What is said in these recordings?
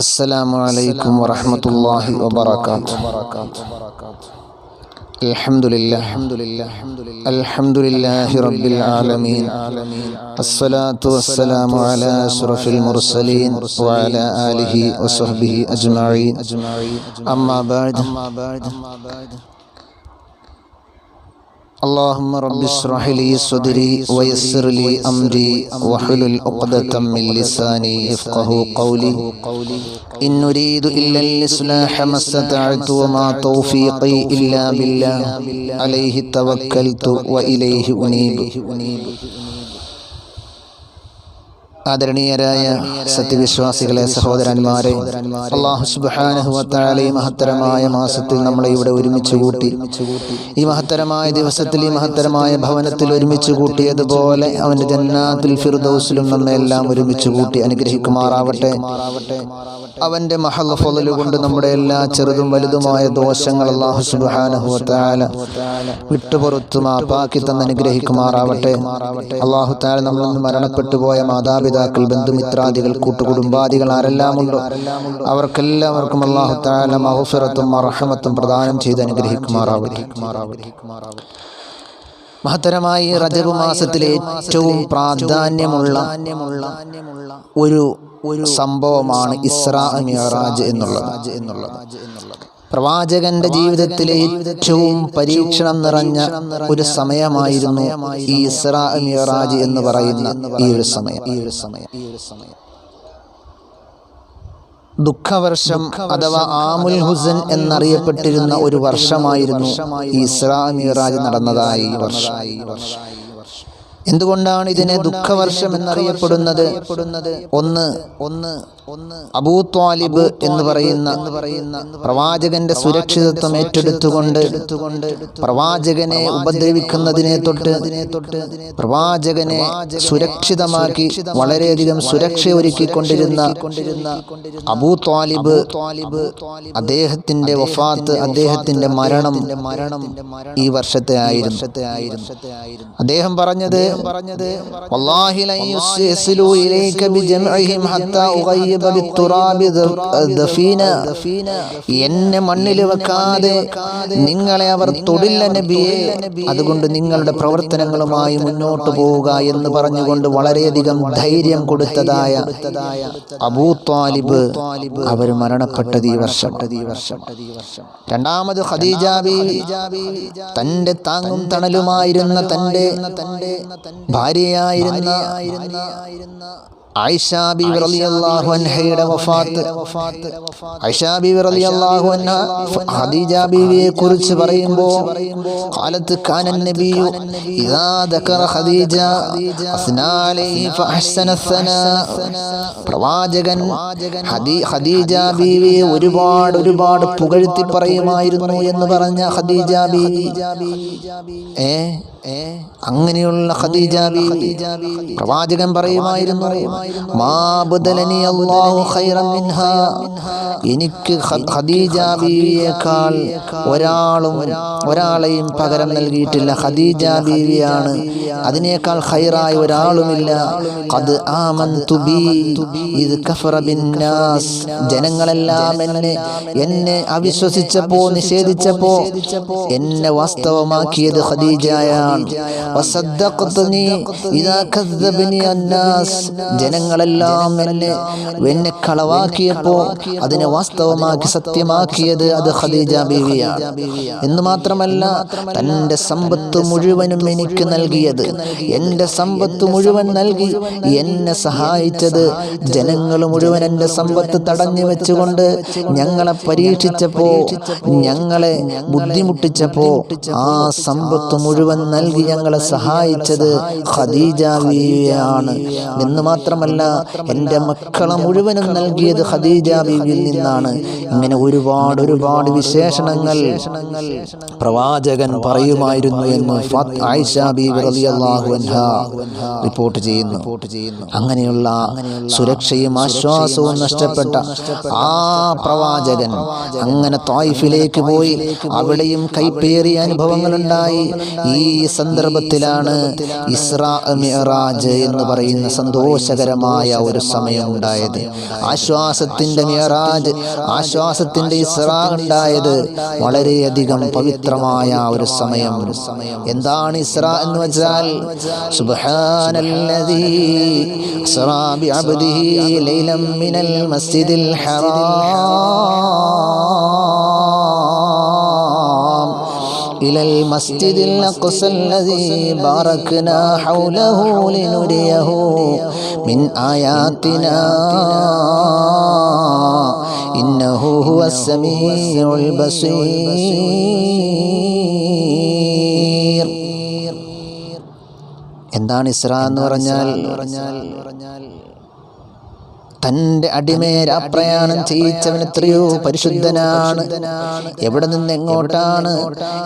السلام عليكم ورحمة الله وبركاته. الحمد لله الحمد لله رب العالمين. الصلاة والسلام على أشرف المرسلين وعلى آله وصحبه أجمعين. أما بعد. اللهم رب اشرح لي صدري ويسر لي أمري واحلل عقدة من لساني يفقه قولي إن نريد إلا الإصلاح ما استطعت وما توفيقي إلا بالله عليه توكلت وإليه أنيب ആദരണീയരായ സത്യവിശ്വാസികളെ സഹോദരന്മാരെ അള്ളാഹു സുബാനഹുവത്താലെ ഈ മഹത്തരമായ മാസത്തിൽ നമ്മളെ ഇവിടെ ഒരുമിച്ച് കൂട്ടി. ഈ മഹത്തരമായ ദിവസത്തിൽ ഈ മഹത്തരമായ ഭവനത്തിൽ ഒരുമിച്ച് കൂട്ടിയതുപോലെ അവന്റെ ജന്നാത്തിൽ ഫിർദൌസിലും നമ്മെ എല്ലാം ഒരുമിച്ച് കൂട്ടി അനുഗ്രഹിക്കുമാറാവട്ടെ. അവന്റെ മഹൽ കൊണ്ട് നമ്മുടെ എല്ലാ ചെറുതും വലുതുമായ ദോഷങ്ങൾ അള്ളാഹു സുബാനഹുവത്താല വിട്ടുപുറത്തു മാപ്പാക്കി തന്ന് അനുഗ്രഹിക്കുമാറാവട്ടെ. അള്ളാഹു മരണപ്പെട്ടു പോയ മാതാപിതാക്കൾ ബന്ധുമിത്രാദികൾ കൂട്ടുകുടുംബാദികൾ ആരെല്ലാമുണ്ടോ അവർക്കെല്ലാവർക്കും അള്ളാഹു താല മഹഫിറത്തും അർഹമത്തും പ്രദാനം ചെയ്ത് അനുഗ്രഹിക്കുമാറാവട്ടെ. മഹത്തരമായി റജബ് മാസത്തിലെ ഏറ്റവും പ്രാധാന്യമുള്ള ഒരു സംഭവമാണ് ഇസ്രാ മിയറാജ് എന്നുള്ളത് എന്നുള്ളത്. പ്രവാചകന്റെ ജീവിതത്തിലെ ഏറ്റവും പരീക്ഷണം നിറഞ്ഞ ഒരു സമയമായിരുന്നു ഈ ഇസ്രാ മിയറാജ് എന്ന് പറയുന്ന ഈ ഒരു സമയം. ഈ ഒരു സമയം ഈ ഒരു സമയം ദുഃഖവർഷം അഥവാ ആമുൽ ഹുസൻ എന്നറിയപ്പെട്ടിരുന്ന ഒരു വർഷമായിരുന്നു ഈ ഇസ്രാ മിയറാജ് നടന്നതായി വർഷമായി വർഷം. എന്തുകൊണ്ടാണ് ഇതിനെ ദുഃഖവർഷം എന്നറിയപ്പെടുന്നത്? ഒന്ന് ഒന്ന് ഒന്ന് അബൂ ത്വാലിബ് എന്ന് പറയുന്ന പ്രവാചകന്റെ സുരക്ഷിതത്വം ഏറ്റെടുത്തുകൊണ്ട് പ്രവാചകനെ ഉപദ്രവിക്കുന്നതിനെ തൊട്ട് തൊട്ട് പ്രവാചകനെ സുരക്ഷിതമാക്കി വളരെയധികം സുരക്ഷ ഒരുക്കിക്കൊണ്ടിരുന്ന അബൂ ത്വാലിബ് അദ്ദേഹത്തിന്റെ വഫാത്ത് അദ്ദേഹത്തിന്റെ മരണം മരണം ഈ വർഷത്തെ ആയിരുന്നു. അദ്ദേഹം പറഞ്ഞത് പറഞ്ഞത് എന്നെ മണ്ണിൽ വെക്കാതെ നിങ്ങളെ അവർ തൊടില്ല നബിയെ. അതുകൊണ്ട് നിങ്ങളുടെ പ്രവർത്തനങ്ങളുമായി മുന്നോട്ട് പോവുക എന്ന് പറഞ്ഞുകൊണ്ട് വളരെയധികം ധൈര്യം കൊടുത്തതായ അബൂ ത്വാലിബ് അവർ മരണപ്പെട്ടത് ഈ വർഷം രണ്ടാമത് ഖദീജ ബീവി തന്റെ താങ്ങും തണലുമായിരുന്ന തന്റെ ഭാര്യയായിരുന്ന അൻഹയുടെ വഫാത്ത്. അൻഹ കുറിച്ച് പറയുമ്പോൾ കാലത്ത് നബിയു ഇദാ ദക്കറ ഖദീജ പ്രവാചകൻ ഖദീജ ബീവിയെ ഒരുപാട് ഒരുപാട് പുകഴ്ത്തി പറയുമായിരുന്നു എന്ന് പറഞ്ഞ ഖദീജ ബീവി. അങ്ങനെയുള്ള ഖദീജ ബീവി. പ്രവാചകൻ പറയുമായിരുന്നു എനിക്ക് ഖദീജ ബീവിയേക്കാൾ ഒരാളും ഒരാളെയും പകരം നൽകിയിട്ടില്ല. ഖദീജ ബീവിയാണ്. അതിനേക്കാൾ ഖൈറായ ഒരാളുമില്ല. അത് ഇത് ബിന്നാസ് ജനങ്ങളെല്ലാം എന്നെ എന്നെ അവിശ്വസിച്ചപ്പോ നിഷേധിച്ചപ്പോ എന്നെ വാസ്തവമാക്കിയത് ഖദീജയാണ് ജനങ്ങളെല്ലാം എന്നെ എന്നെ കളവാക്കിയപ്പോ അതിനെ വാസ്തവമാക്കി സത്യമാക്കിയത് അത് ഖദീജ ബീവിയാണ്. എന്ന് മാത്രമല്ല തന്റെ സമ്പത്ത് മുഴുവനും എനിക്ക് നൽകിയത്. എന്റെ സമ്പത്ത് മുഴുവൻ നൽകി എന്നെ സഹായിച്ചത് ജനങ്ങൾ മുഴുവൻ എന്റെ സമ്പത്ത് തടഞ്ഞു വെച്ചുകൊണ്ട് ഞങ്ങളെ പരീക്ഷിച്ചപ്പോ ഞങ്ങളെ ബുദ്ധിമുട്ടിച്ചപ്പോ ആ സമ്പത്ത് മുഴുവൻ നൽകി ഞങ്ങളെ സഹായിച്ചത് ഖദീജ ബീവിയാണ്. എന്ന് മാത്രമല്ല എന്റെ മക്കളെ മുഴുവനും നൽകിയത് ഖദീജ ബീവിയിൽ നിന്നാണ്. ഇങ്ങനെ ഒരുപാട് ഒരുപാട് വിശേഷണങ്ങൾ പ്രവാചകൻ പറയുമായിരുന്നു എന്ന് ആയിഷ ബീവി റളിയല്ലാഹു അൻഹ റിപ്പോർട്ട് ചെയ്യുന്നു. അങ്ങനെയുള്ള സുരക്ഷയും ആശ്വാസവും നഷ്ടപ്പെട്ട ആ പ്രവാചകൻ. അങ്ങനെ തായിഫിലേക്ക് പോയി. അവിടെയും കൈപ്പേറിയ അനുഭവങ്ങളുണ്ടായി. ഈ സന്ദർഭത്തിലാണ് ഇസ്രാ മിറാജ് എന്ന് പറയുന്ന സന്തോഷകര സന്തോഷകരമായ ഒരു സമയം ഉണ്ടായത് ആശ്വാസത്തിന്റെ മിയറാജ് ആശ്വാസത്തിന്റെ ഇസ്രാ ഉണ്ടായത് വളരെയധികം പവിത്രമായ ഒരു സമയം. എന്താണ് ഇസ്ര എന്ന് വെച്ചാൽ സുബ്ഹാനല്ലദീ ലൈലം മിനൽ മസ്ജിദിൽ ഹറാം. إلى المسجد الأقصى الذي باركنا حوله لنريه من آياتنا إنه هو السميع البصير എന്താണ് ഇസ്ര എന്ന് പറഞ്ഞാൽ തന്റെ അടിമേര രാപ്രയാണം ചെയ്യിച്ചവൻ എത്രയോ പരിശുദ്ധനാണ്. എവിടെ നിന്നെങ്ങോട്ടാണ്?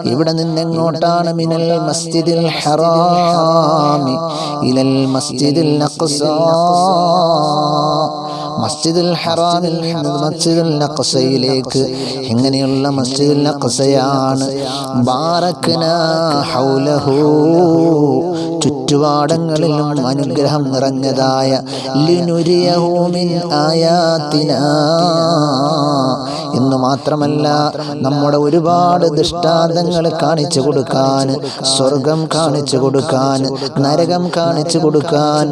ഇവിടെ നിന്നെങ്ങോട്ടാണ്? മിനൽ മസ്ജിദിൽ ഹറാമി. ഇലൽ മസ്ജിദിൽ അഖ്സാ മസ്ജിദുൽ ഹറാമിൽ നിന്ന് മസ്ജിദുൽ അഖ്സയിലേക്ക് എങ്ങനെയുള്ള മസ്ജിദുൽ അഖ്സയാണ് ബാറക്ന ഹൗലഹു. ചുറ്റുപാടങ്ങളിലും അനുഗ്രഹം നിറഞ്ഞതായ ലിനുരിയഹൂമിൻ ആയാത്തിന എന്ന് മാത്രമല്ല നമ്മുടെ ഒരുപാട് ദൃഷ്ടാന്തങ്ങൾ കാണിച്ചു കൊടുക്കാൻ സ്വർഗം കാണിച്ചു കൊടുക്കാൻ നരകം കാണിച്ചു കൊടുക്കാൻ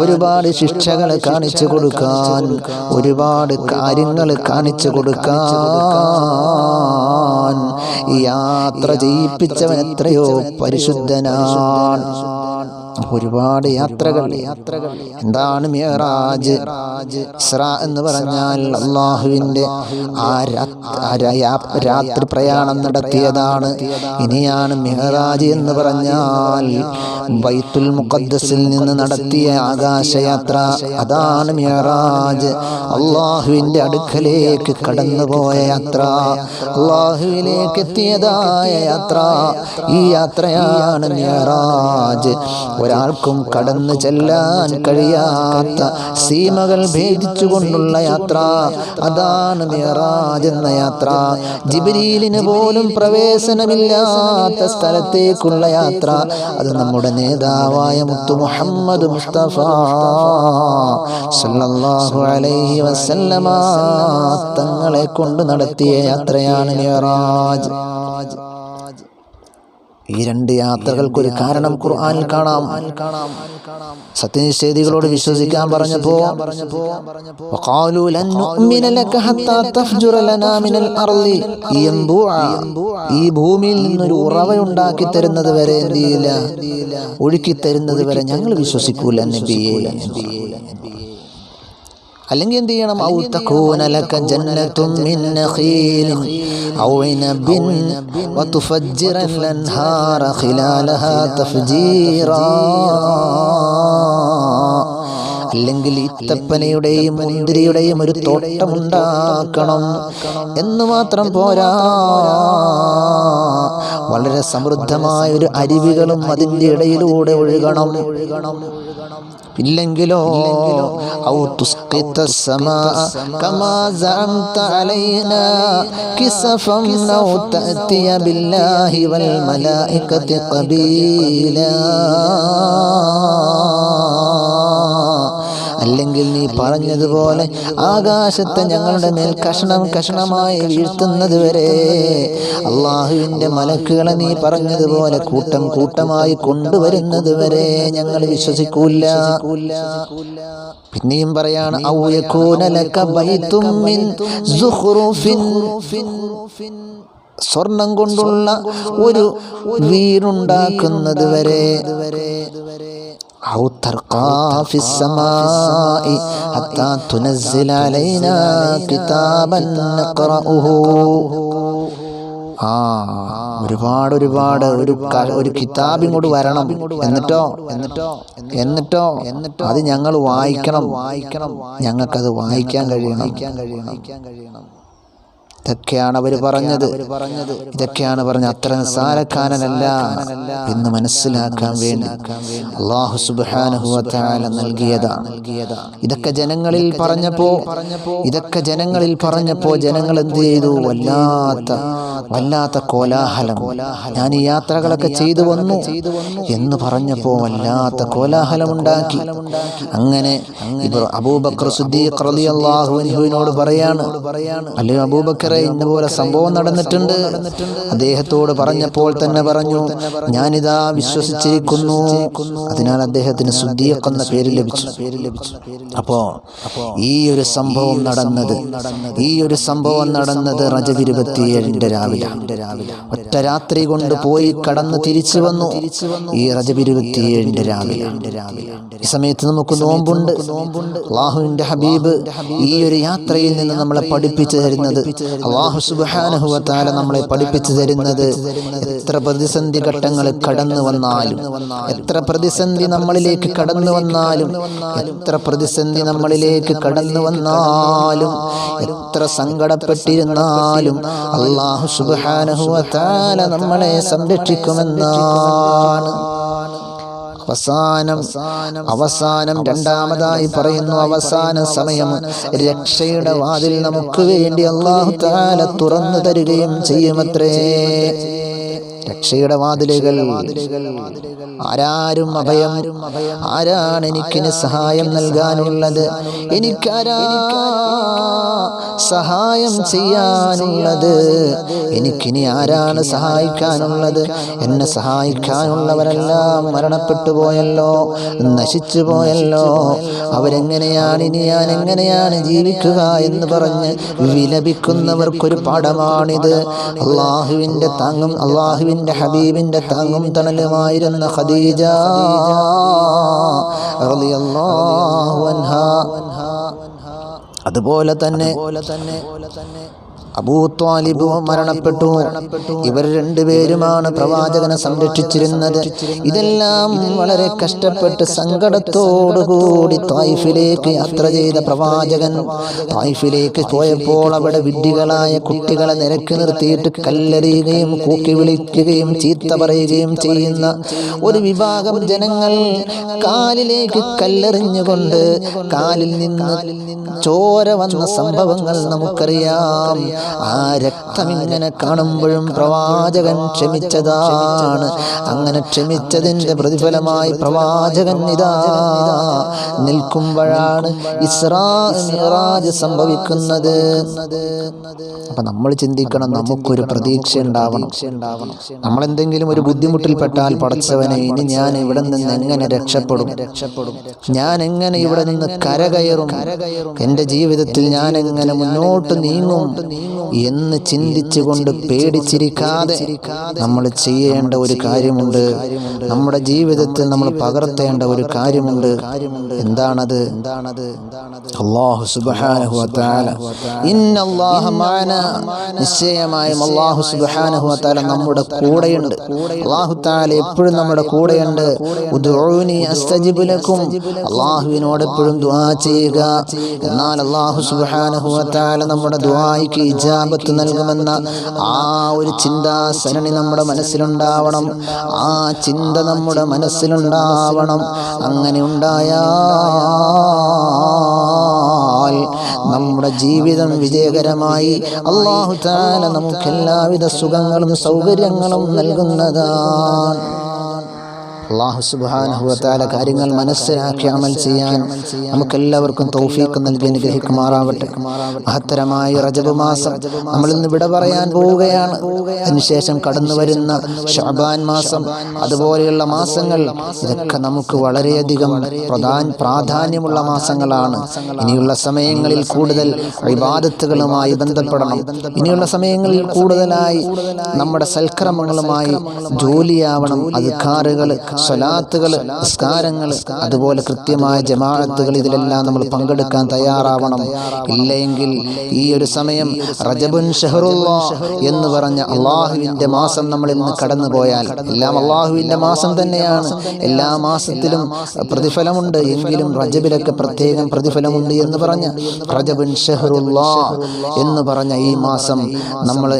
ഒരുപാട് ശിക്ഷകൾ കാണിച്ചു കൊടുക്കാൻ ഒരുപാട് കാര്യങ്ങൾ കാണിച്ചു കൊടുക്കാൻ. യാത്ര ചെയ്യിപ്പിച്ചവൻ എത്രയോ പരിശുദ്ധനാണ്. ഒരുപാട് യാത്രകൾ യാത്രകൾ. എന്താണ് മിയറാജ് ഇസ്ര എന്ന് പറഞ്ഞാൽ അള്ളാഹുവിന്റെ ആ രാത്രി പ്രയാണം നടത്തിയതാണ്. ഇനിയാണ് മിഹറാജ് എന്ന് പറഞ്ഞാൽ ബൈത്തുൽ മുഖദ്ദസിൽ നിന്ന് നടത്തിയ ആകാശയാത്ര. അതാണ് മിഹറാജ് അള്ളാഹുവിന്റെ അടുക്കലേക്ക് കടന്നുപോയ യാത്ര. അള്ളാഹുവിലേക്ക് എത്തിയതായ യാത്ര. ഈ യാത്രയാണ് മിഹറാജ് ഒരാൾക്കും കടന്നു ചെല്ലാൻ കഴിയാത്ത സീമകൾ ഭേദിച്ചുകൊണ്ടുള്ള യാത്ര. അതാണ് മിറാജ് എന്ന യാത്ര. ജിബിരിയിലിന് പോലും പ്രവേശനമില്ലാത്ത സ്ഥലത്തേക്കുള്ള യാത്ര. അത് നമ്മുടെ നേതാവായ മുത്തു മുഹമ്മദ് മുസ്തഫ സല്ലല്ലാഹു അലൈഹി വസല്ലമ തങ്ങളെ കൊണ്ട് നടത്തിയ യാത്രയാണ് മിയറാജ് ഈ രണ്ട് യാത്രകൾക്കൊരു കാരണം ഖുർആനിൽ കാണാം. സത്യനിഷേധികളോട് വിശ്വസിക്കാൻ പറഞ്ഞപ്പോ ഈ ഭൂമിയിൽ നിന്നൊരു ഉറവയുണ്ടാക്കി തരുന്നത് വരെ എന്ത് ചെയ്യില്ല? ഒഴുക്കി തരുന്നത് വരെ ഞങ്ങൾ വിശ്വസിക്കൂല നബിയെ. അല്ലെങ്കിൽ എന്ത് ചെയ്യണം? ഔ തകൂനലക ജന്നത്തും മിൻ നഖീലിൻ ഔ ഇനബിൻ വതുഫജ്ജിറ അൻഹാറ ഖിലാലഹാ തഫ്ജീറാ അല്ലെങ്കിൽ ഇത്തപ്പനയുടെയും മുന്തിരിയുടെയും ഒരു തോട്ടമുണ്ടാക്കണം എന്ന് മാത്രം പോരാ. വളരെ സമൃദ്ധമായ ഒരു അരുവികളും അതിന്റെ ഇടയിലൂടെ ഒഴുകണം. ഇല്ലെങ്കിലോ ഔ തുസ് تسقط السماء كما زعمت علينا كسفا أو تأتي بالله والملائكة قبيلا അല്ലെങ്കിൽ നീ പറഞ്ഞതുപോലെ ആകാശത്തെ ഞങ്ങളുടെ മേൽ കഷണം കഷണമായി വീഴ്ത്തുന്നത് വരെ അള്ളാഹുവിന്റെ മലക്കുകളെ നീ പറഞ്ഞതുപോലെ കൂട്ടം കൂട്ടമായി കൊണ്ടുവരുന്നത് വരെ ഞങ്ങൾ വിശ്വസിക്കൂല്ല പിന്നെയും പറയാണ് സ്വർണം കൊണ്ടുള്ള ഒരു വീടുണ്ടാക്കുന്നത് വരെ أو ترقى في السماء حتى تنزل علينا كتابا نقرأه ആ ഒരുപാട് ഒരുപാട് ഒരു ക- ഒരു കിതാബ് ഇങ്ങോട്ട് വരണം എന്നിട്ടോ എന്നിട്ടോ എന്നിട്ടോ എന്നിട്ടോ അത് ഞങ്ങൾ വായിക്കണം വായിക്കണം ഞങ്ങൾക്കത് വായിക്കാൻ കഴിയണം കഴിയണം കഴിയണം ഇതൊക്കെയാണ് അവർ പറഞ്ഞത്. ഇതൊക്കെയാണ് പറഞ്ഞ അത്ര നിസ്സാരക്കാരനല്ല എന്ന് മനസ്സിലാക്കാൻ വേണ്ടി അള്ളാഹു സുബാനുഹുല നൽകിയതാണ് ഇതൊക്കെ ജനങ്ങളിൽ പറഞ്ഞപ്പോ ഇതൊക്കെ ജനങ്ങളിൽ പറഞ്ഞപ്പോ ജനങ്ങൾ എന്ത് ചെയ്തു? വല്ലാത്ത വല്ലാത്ത കോലാഹലം. ഞാൻ ഈ യാത്രകളൊക്കെ ചെയ്തു വന്നു എന്ന് പറഞ്ഞപ്പോ വല്ലാത്ത കോലാഹലം ഉണ്ടാക്കി. അങ്ങനെ അബൂബക്കർ സുദ്ദീഖ് റളിയല്ലാഹു അൻഹുവിനോട് പറയാണ്. അല്ലയോ അബൂബക്കറെ ഇന്ന പോലെ സംഭവം നടന്നിട്ടുണ്ട്. അദ്ദേഹത്തോട് പറഞ്ഞപ്പോൾ തന്നെ പറഞ്ഞു ഞാനിതാ വിശ്വസിച്ചിരിക്കുന്നു. അതിനാൽ അദ്ദേഹത്തിന് സുദ്ദീഖ് എന്ന പേര് ലഭിച്ചു. അപ്പോ ഈ ഒരു സംഭവം നടന്നത് ഈ ഒരു സംഭവം നടന്നത് റജബ് ഇരുപത്തിയേഴിന്റെ രാവിലെ. ഒറ്റ രാത്രി കൊണ്ട് പോയി കടന്ന് തിരിച്ചു വന്നു ഈ റജബ് ഇരുപത്തിയേഴിന്റെ രാവിലെ. ഈ സമയത്ത് നമുക്ക് നോമ്പുണ്ട്. ഹബീബ് ഈ ഒരു യാത്രയിൽ നിന്ന് നമ്മളെ പഠിപ്പിച്ചു തരുന്നത് അള്ളാഹു സുബാനുഹുവത്താല നമ്മളെ പഠിപ്പിച്ചു തരുന്നത് എത്ര പ്രതിസന്ധി ഘട്ടങ്ങൾ കടന്നു വന്നാലും എത്ര പ്രതിസന്ധി നമ്മളിലേക്ക് കടന്നു വന്നാലും എത്ര പ്രതിസന്ധി നമ്മളിലേക്ക് കടന്നു വന്നാലും എത്ര സങ്കടപ്പെട്ടിരുന്നാലും അള്ളാഹു സുബാനുഹുവത്താല നമ്മളെ സംരക്ഷിക്കുമെന്നാണ്. അവസാനം അവസാനം രണ്ടാമതായി പറയുന്നു അവസാന സമയം. രക്ഷയുടെ വാതിൽ നമുക്ക് വേണ്ടി അള്ളാഹു താല തുറന്നു തരികയും ചെയ്യുമത്രേ. രക്ഷയുടെ വാതിലുകൾ. ആരാരും അഭയം. ആരാണ് എനിക്കിന് സഹായം നൽകാനുള്ളത്? എനിക്കാരാ സഹായം ചെയ്യാനുള്ളത്? എനിക്കിനി ആരാണ് സഹായിക്കാനുള്ളത്? എന്നെ സഹായിക്കാനുള്ളവരെല്ലാം. മരണപ്പെട്ടു പോയല്ലോ. നശിച്ചു പോയല്ലോ. അവരെങ്ങനെയാണ് ഇനി ഞാൻ എങ്ങനെയാണ് ജീവിക്കുക എന്ന് പറഞ്ഞ് വിലപിക്കുന്നവർക്കൊരു പാഠമാണിത്. അള്ളാഹുവിന്റെ താങ്ങും അള്ളാഹുവിന്റെ ഹബീബിന്റെ താങ്ങും തണലുമായിരുന്ന ഖദീജ റളിയല്ലാഹു അൻഹാ. അതുപോലെ തന്നെ അബൂ ത്വാലിബ് മരണപ്പെട്ടു. ഇവർ രണ്ടുപേരുമാണ് പ്രവാചകനെ സംരക്ഷിച്ചിരുന്നത്. ഇതെല്ലാം വളരെ കഷ്ടപ്പെട്ട് സങ്കടത്തോടുകൂടി തായിഫിലേക്ക് യാത്ര ചെയ്ത പ്രവാചകൻ തായിഫിലേക്ക് പോയപ്പോൾ അവിടെ വിഡ്ഢികളായ കുട്ടികളെ നിരക്കി നിർത്തിയിട്ട് കല്ലെറിയുകയും കൂക്കി വിളിക്കുകയും ചീത്ത പറയുകയും ചെയ്യുന്ന ഒരു വിഭാഗം ജനങ്ങൾ കാലിലേക്ക് കല്ലെറിഞ്ഞുകൊണ്ട് കാലിൽ നിന്ന് ചോര വന്ന സംഭവങ്ങൾ നമുക്കറിയാം. ആ രക്തം ഇങ്ങനെ കാണുമ്പോഴും പ്രവാചകൻ ക്ഷമിച്ചതാണ്. അങ്ങനെ ക്ഷമിച്ചതിന്റെ പ്രതിഫലമായി പ്രവാചകൻ ഇതാ നിൽക്കുമ്പോഴാണ് ഇസ്രാ മിറാജ് സംഭവിക്കുന്നത്. അപ്പൊ നമ്മൾ ചിന്തിക്കണം നമുക്കൊരു പ്രതീക്ഷ ഉണ്ടാവണം. നമ്മൾ എന്തെങ്കിലും ഒരു ബുദ്ധിമുട്ടിൽ പെട്ടാൽ പടച്ചവനെ ഇനി ഞാൻ ഇവിടെ നിന്ന് എങ്ങനെ രക്ഷപ്പെടും? രക്ഷപ്പെടും ഞാൻ എങ്ങനെ ഇവിടെ നിന്ന് കരകയറും? എന്റെ ജീവിതത്തിൽ ഞാൻ എങ്ങനെ മുന്നോട്ട് നീങ്ങും? എന്ന് ചിന്തിച്ചുകൊണ്ട് പേടിച്ചിരിക്കാതെ നമ്മൾ ചെയ്യേണ്ട ഒരു കാര്യമുണ്ട്. നമ്മുടെ ജീവിതത്തിൽ നമ്മൾ പകർത്തേണ്ട ഒരു കാര്യമുണ്ട്. എന്താണത്? അള്ളാഹു നിശ്ചയമായും അള്ളാഹു സുബ്ഹാനഹു വതആല നമ്മുടെ കൂടെയുണ്ട്. അള്ളാഹു തആല എപ്പോഴും നമ്മുടെ കൂടെയുണ്ട്. അസ്തജിബുലക്കും അസ്തജിബ് ലക്കും. അള്ളാഹുവിനോട് എപ്പോഴും ദുആ ചെയ്യുക. എന്നാൽ അള്ളാഹു സുബ്ഹാനഹു വതആല നമ്മുടെ ദുആയ്ക്ക് ഇജാബത്ത് നൽകുമെന്ന ആ ഒരു ചിന്താസരണി നമ്മുടെ മനസ്സിലുണ്ടാവണം. ആ ചിന്ത നമ്മുടെ മനസ്സിലുണ്ടാവണം. അങ്ങനെ ഉണ്ടായാൽ നമ്മുടെ ജീവിതം വിജയകരമായി അള്ളാഹു താല നമുക്ക് എല്ലാവിധ സുഖങ്ങളും സൗകര്യങ്ങളും നൽകുന്നതാണ്. അള്ളാഹു സുബാനുഭവത്താല കാര്യങ്ങൾ മനസ്സിലാക്കി അമൽ ചെയ്യാൻ നമുക്കെല്ലാവർക്കും തൗഫീക്ക് നൽകി അനുഗ്രഹിക്കുമാറാവട്ടെ. മഹത്തരമായ റജബ് മാസം നമ്മൾ ഇന്ന് വിട പറയാൻ പോവുകയാണ്. അതിനുശേഷം കടന്നു വരുന്ന ഷാബാൻ മാസം അതുപോലെയുള്ള മാസങ്ങൾ ഇതൊക്കെ നമുക്ക് വളരെയധികം പ്രധാന പ്രാധാന്യമുള്ള മാസങ്ങളാണ്. ഇനിയുള്ള സമയങ്ങളിൽ കൂടുതൽ വിവാദത്തുകളുമായി ബന്ധപ്പെടണം. ഇനിയുള്ള സമയങ്ങളിൽ കൂടുതലായി നമ്മുടെ സൽക്രമങ്ങളുമായി ജോലിയാവണം അധികാറുകൾ സ്വലാത്തുകൾ നിസ്കാരങ്ങൾ അതുപോലെ കൃത്യമായ ജമാഅത്തുകൾ ഇതിലെല്ലാം നമ്മൾ പങ്കെടുക്കാൻ തയ്യാറാവണം. ഇല്ലെങ്കിൽ ഈ ഒരു സമയം റജബുൻ ഷഹറുല്ലാ എന്ന് പറഞ്ഞ അള്ളാഹുവിന്റെ മാസം നമ്മൾ ഇന്ന് കടന്നു പോയാൽ എല്ലാം അള്ളാഹുവിന്റെ മാസം തന്നെയാണ്. എല്ലാ മാസത്തിലും പ്രതിഫലമുണ്ട്. എങ്കിലും റജബിലൊക്കെ പ്രത്യേകം പ്രതിഫലമുണ്ട് എന്ന് പറഞ്ഞ റജബുൻ ഷഹറുല്ലാ എന്ന് പറഞ്ഞ ഈ മാസം നമ്മൾ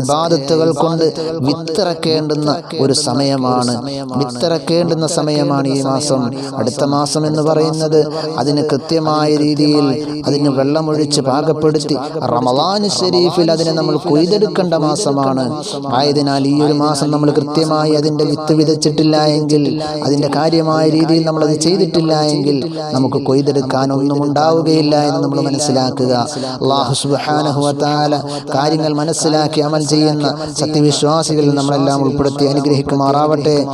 ഇബാദത്തുകൾ കൊണ്ട് വിത്തിറക്കേണ്ടുന്ന ഒരു സമയമാണ്. വിത്തിറക്കേണ്ടുന്ന സമയമാണ് ഈ മാസം. അടുത്ത മാസം എന്ന് പറയുന്നത് അതിന് കൃത്യമായ രീതിയിൽ അതിന് വെള്ളമൊഴിച്ച് പാകപ്പെടുത്തി റമദാൻ ഷെരീഫിൽ അതിനെ നമ്മൾ കൊയ്തെടുക്കേണ്ട മാസമാണ്. ആയതിനാൽ ഈ ഒരു മാസം നമ്മൾ കൃത്യമായി അതിന്റെ വിത്ത് വിതച്ചിട്ടില്ല എങ്കിൽ അതിന്റെ കാര്യമായ രീതിയിൽ നമ്മൾ അത് ചെയ്തിട്ടില്ല എങ്കിൽ നമുക്ക് കൊയ്തെടുക്കാൻ ഒന്നും ഉണ്ടാവുകയില്ല എന്ന് നമ്മൾ മനസ്സിലാക്കുക. അള്ളാഹു കാര്യങ്ങൾ മനസ്സിലാക്കി അമൽ ചെയ്യുന്ന സത്യവിശ്വാസികളിൽ നമ്മളെല്ലാം ഉൾപ്പെടുത്തി അനുഗ്രഹിക്കുമാറാവട്ടെ.